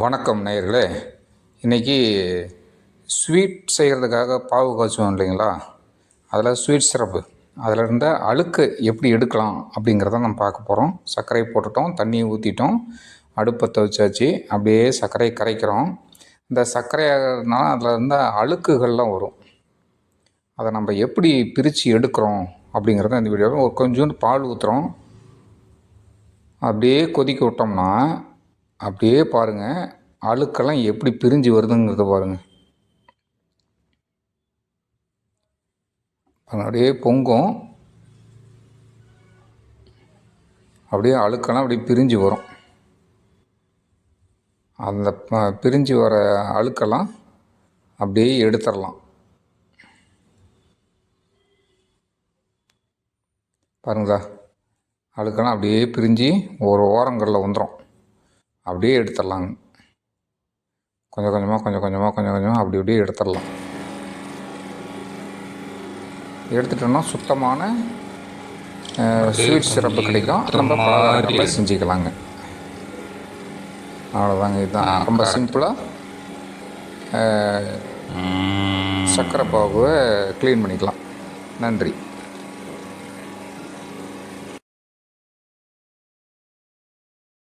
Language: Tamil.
வணக்கம் நேயர்களே. இன்றைக்கி ஸ்வீட் செய்கிறதுக்காக பாவு காய்ச்சுவோம் இல்லைங்களா? அதில் ஸ்வீட் சிரப்பு. அதில் இருந்த அழுக்கு எப்படி எடுக்கலாம் அப்படிங்கிறத நம்ம பார்க்க போகிறோம் சர்க்கரை போட்டுட்டோம் தண்ணி ஊற்றிட்டோம் அடுப்பை துவைச்சாச்சு. அப்படியே சர்க்கரை கரைக்கிறோம். இந்த சர்க்கரையாகிறதுனால அதில் இருந்த அழுக்குகள்லாம் வரும். அதை நம்ம எப்படி பிரித்து எடுக்கிறோம் அப்படிங்கிறத இந்த வீடியோவில் ஒரு கொஞ்சோண்டு பால் ஊற்றுறோம் அப்படியே கொதிக்க விட்டோம்னா அப்படியே பாருங்கள் அழுக்கெல்லாம் எப்படி பிரிஞ்சு வருதுங்கிறத பாருங்கள் பாருங்க, அப்படியே பொங்கும். அப்படியே அழுக்கெல்லாம் அப்படியே பிரிஞ்சு வரும். அந்த ப- பிரிஞ்சு வர அழுக்கெல்லாம் அப்படியே எடுத்துடலாம். பாருங்களா அழுக்கெல்லாம் அப்படியே பிரிஞ்சு ஒரு ஓரங்களில் வந்துடும் அப்படியே எடுத்துடலாங்க கொஞ்சம் கொஞ்சமாக கொஞ்சம் கொஞ்சமாக கொஞ்சம் கொஞ்சமாக அப்படி அப்படியே எடுத்துடலாம். எடுத்துட்டோம்னா சுத்தமான ஸ்வீட் சிறப்பு கிடைக்கும். நம்ம பலகாரங்களில் செஞ்சுக்கலாங்க. அவ்வளோதாங்க இதுதான் ரொம்ப சிம்பிளாக சர்க்கரை பாகுவை க்ளீன் பண்ணிக்கலாம். நன்றி.